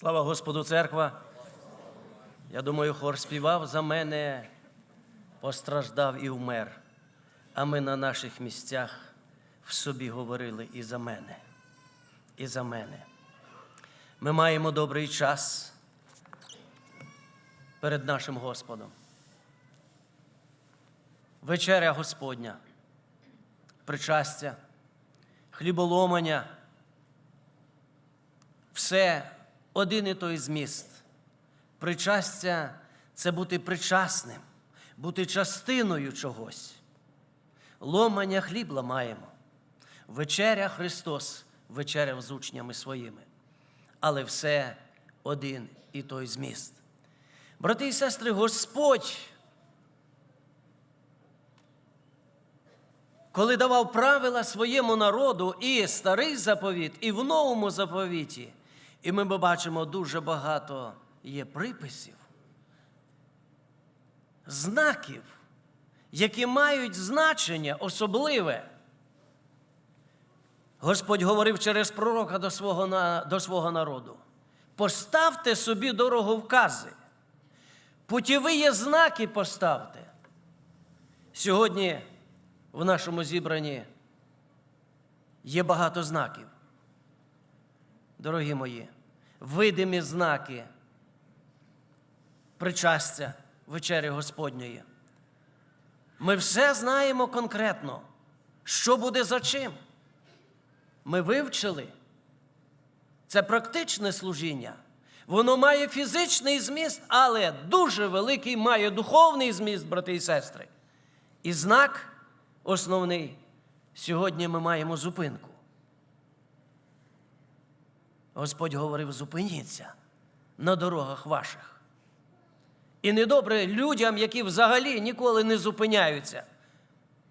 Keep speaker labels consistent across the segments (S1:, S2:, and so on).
S1: Слава Господу, церква. Я думаю, хор співав за мене, постраждав і вмер. А ми на наших місцях в собі говорили і за мене, і за мене. Ми маємо добрий час перед нашим Господом. Вечеря Господня, причастя, хліболомання все один і той зміст. Причастя це бути причасним, бути частиною чогось. Ломання хліб ламаємо. Вечеря Христос вечеряв з учнями своїми. Але все один і той зміст. Брати і сестри, Господь, коли давав правила своєму народу і старий заповіт, і в новому заповіті, і ми бачимо дуже багато є приписів, знаків, які мають значення особливе. Господь говорив через пророка до свого, до свого народу. Поставте собі дороговкази, путєві є знаки поставте. Сьогодні в нашому зібранні є багато знаків. Дорогі мої, видимі знаки причастя вечері Господньої. Ми все знаємо конкретно, що буде за чим. Ми вивчили. Це практичне служіння. Воно має фізичний зміст, але дуже великий має духовний зміст, брати і сестри. І знак основний сьогодні ми маємо зупинку. Господь говорив: зупиніться на дорогах ваших. І недобре людям, які взагалі ніколи не зупиняються.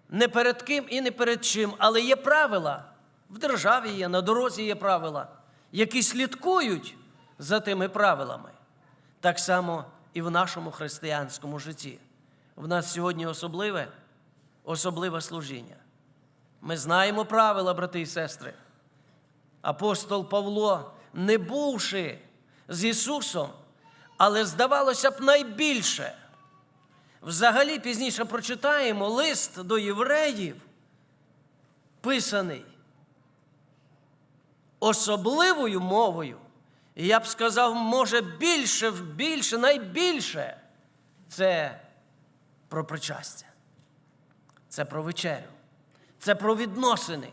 S1: Не перед ким і не перед чим, але є правила. В державі є, на дорозі є правила, які слідкують за тими правилами. Так само і в нашому християнському житті. В нас сьогодні особливе, особливе служіння. Ми знаємо правила, брати і сестри. Апостол Павло, не бувши з Ісусом, але здавалося б найбільше. Взагалі пізніше прочитаємо лист до євреїв, писаний особливою мовою. І я б сказав, може, більше, більше, найбільше це про причастя, це про вечерю, це про відносини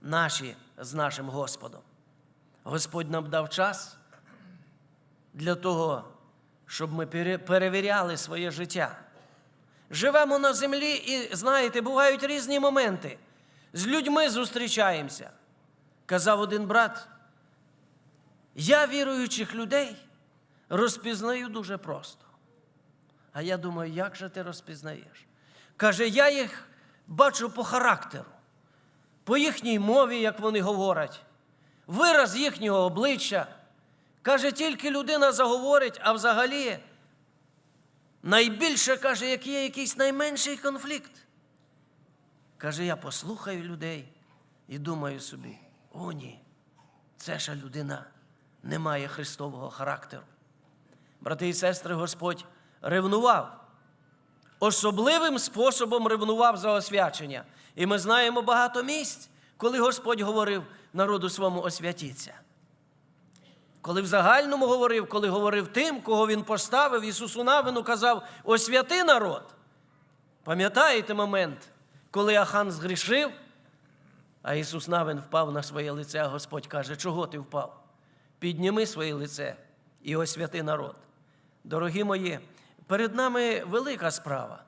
S1: наші з нашим Господом. Господь нам дав час для того, щоб ми перевіряли своє життя. Живемо на землі і, знаєте, бувають різні моменти. З людьми зустрічаємося. Казав один брат, я віруючих людей розпізнаю дуже просто. А я думаю, як же ти розпізнаєш? Каже, я їх бачу по характеру, по їхній мові, як вони говорять, вираз їхнього обличчя. Каже, тільки людина заговорить, а взагалі найбільше каже, як є якийсь найменший конфлікт. Каже, я послухаю людей і думаю собі, о ні, це ж людина не має Христового характеру. Брати і сестри, Господь ревнував. Особливим способом ревнував за освячення. І ми знаємо багато місць, коли Господь говорив народу своєму освятіться. Коли в загальному говорив, коли говорив тим, кого він поставив, Ісусу Навину казав, освяти народ. Пам'ятаєте момент, коли Ахан згрішив, а Ісус Навин впав на своє лице, а Господь каже, чого ти впав? Підніми своє лице і освяти народ. Дорогі мої, перед нами велика справа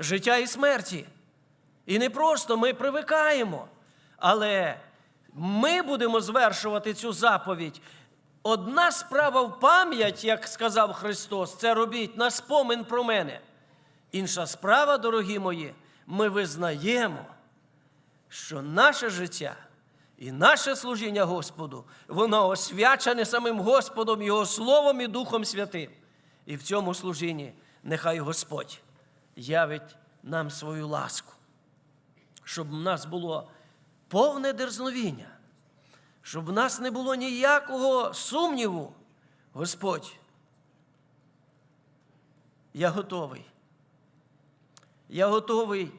S1: життя і смерті. І не просто ми привикаємо, але ми будемо звершувати цю заповідь. Одна справа в пам'ять, як сказав Христос, це робіть на спомин про мене. Інша справа, дорогі мої, ми визнаємо, що наше життя і наше служіння Господу, воно освячене самим Господом, Його Словом і Духом Святим. І в цьому служінні нехай Господь явить нам свою ласку, щоб в нас було повне дерзновіння, щоб в нас не було ніякого сумніву, Господь, я готовий. Я готовий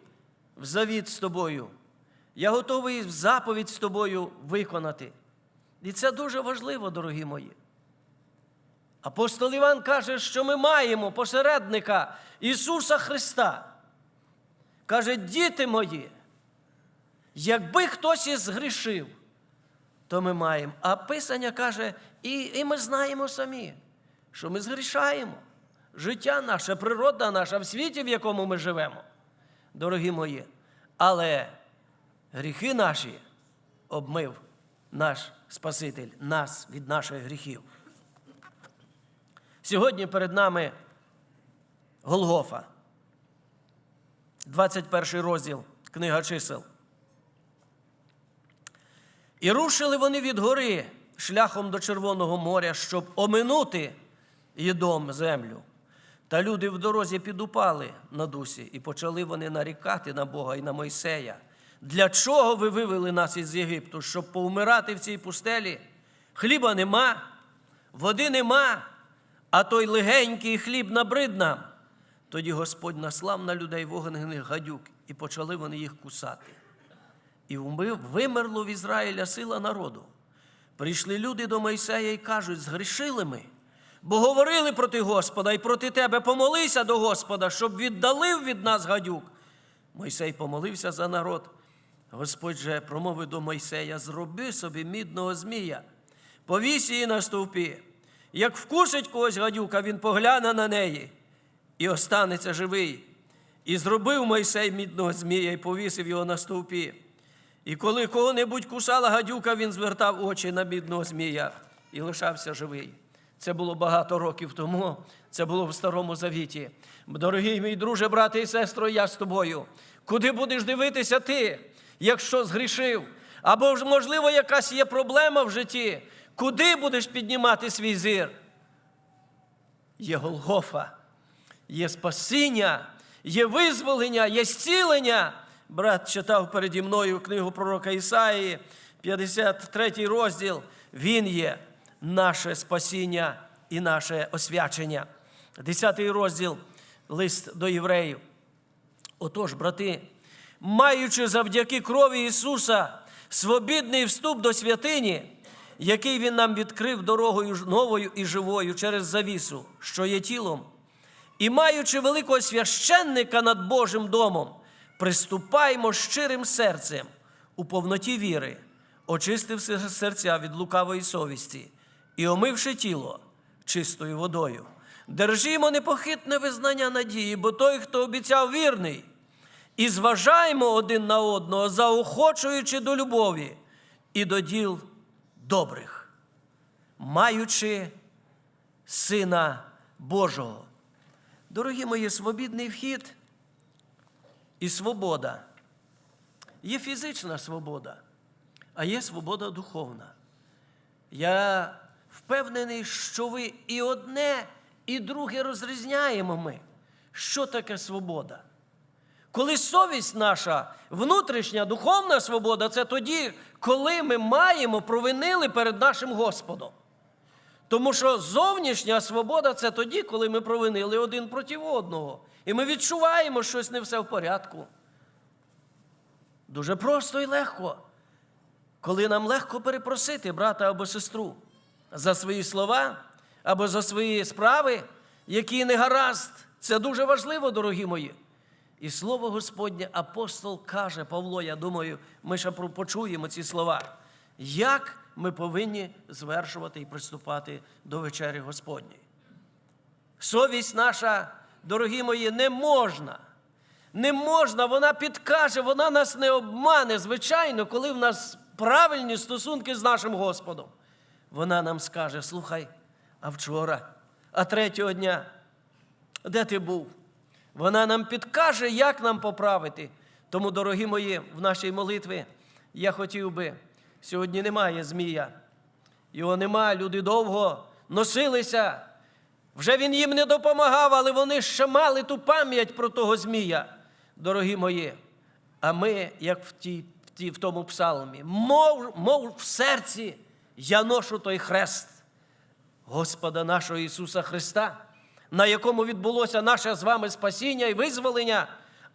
S1: в завіт з тобою. Я готовий в заповідь з тобою виконати. І це дуже важливо, дорогі мої. Апостол Іван каже, що ми маємо посередника Ісуса Христа. Каже, діти мої, якби хтось і згрішив, то ми маємо. А Писання каже, і, і ми знаємо самі, що ми згрішаємо. Життя наше, природа наша в світі, в якому ми живемо, дорогі мої. Але гріхи наші обмив наш Спаситель, нас від наших гріхів. Сьогодні перед нами Голгофа, 21 розділ, книга чисел. І рушили вони від гори шляхом до Червоного моря, щоб оминути їдом землю. Та люди в дорозі підупали на дусі, і почали вони нарікати на Бога і на Мойсея. Для чого ви вивели нас із Єгипту, щоб повмирати в цій пустелі? Хліба нема, води нема, а той легенький хліб набрид нам. Тоді Господь наслав на людей вогнених гадюк, і почали вони їх кусати. І вимерло в Ізраїля сила народу. Прийшли люди до Мойсея і кажуть: згрішили ми, бо говорили проти Господа і проти тебе помолися до Господа, щоб віддалив від нас гадюк. Мойсей помолився за народ. Господь же промовив до Мойсея: зроби собі мідного змія, повісь її на стовпі. Як вкусить когось гадюка, він погляне на неї і останеться живий. І зробив Мойсей мідного змія і повісив його на стовпі. І коли кого-небудь кусала гадюка, він звертав очі на бідного змія і лишався живий. Це було багато років тому, це було в Старому Завіті. Дорогий мій друже, брате і сестро, я з тобою. Куди будеш дивитися ти, якщо згрішив? Або можливо, якась є проблема в житті. Куди будеш піднімати свій зір? Є Голгофа, є спасіння, є визволення, є зцілення. Брат читав переді мною книгу пророка Ісаї, 53 розділ. Він є наше спасіння і наше освячення. 10 розділ, лист до євреїв. Отож, брати, маючи завдяки крові Ісуса свобідний вступ до святині, який Він нам відкрив дорогою новою і живою через завісу, що є тілом, і маючи великого священника над Божим домом, приступаймо щирим серцем у повноті віри, очистивши серця від лукавої совісті і омивши тіло чистою водою. Держімо непохитне визнання надії, бо той, хто обіцяв вірний, і зважаємо один на одного, заохочуючи до любові і до діл добрих, маючи Сина Божого. Дорогі мої, свобідний вхід і свобода. Є фізична свобода, а є свобода духовна. Я впевнений, що ви і одне, і друге розрізняємо ми. Що таке свобода? Коли совість наша, внутрішня духовна свобода, це тоді, коли ми маємо, провинили перед нашим Господом. Тому що зовнішня свобода це тоді, коли ми провинили один проти одного. І ми відчуваємо, що щось не все в порядку. Дуже просто і легко. Коли нам легко перепросити брата або сестру за свої слова або за свої справи, які не гаразд, це дуже важливо, дорогі мої. І слово Господнє апостол каже, Павло, я думаю, ми ще почуємо ці слова. Як ми повинні звершувати і приступати до вечері Господньої? Совість наша, дорогі мої, не можна. Не можна, вона підкаже, вона нас не обмане. Звичайно, коли в нас правильні стосунки з нашим Господом. Вона нам скаже: слухай, а вчора, а третього дня, де ти був? Вона нам підкаже, як нам поправити. Тому, дорогі мої, в нашій молитві я хотів би, сьогодні немає змія. Його нема, люди довго носилися. Вже він їм не допомагав, але вони ще мали ту пам'ять про того змія, дорогі мої. А ми, як в тій, в ті- в тому псалмі. Мов, мов в серці я ношу той хрест Господа нашого Ісуса Христа, на якому відбулося наше з вами спасіння і визволення.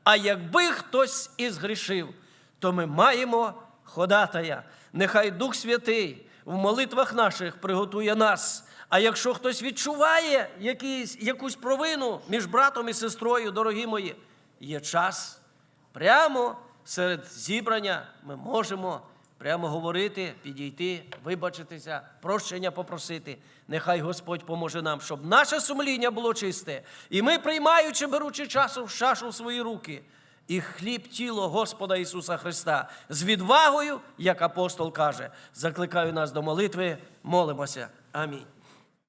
S1: А якби хтось і згрішив, то ми маємо ходатая. Нехай Дух Святий в молитвах наших приготує нас. А якщо хтось відчуває якийсь, якусь провину між братом і сестрою, дорогі мої, є час прямо серед зібрання ми можемо прямо говорити, підійти, вибачитися, прощення попросити. Нехай Господь поможе нам, щоб наше сумління було чисте. І ми, приймаючи, беручи часу в чашу в свої руки, і хліб тіло Господа Ісуса Христа з відвагою, як апостол каже, закликаю нас до молитви, молимося. Амінь.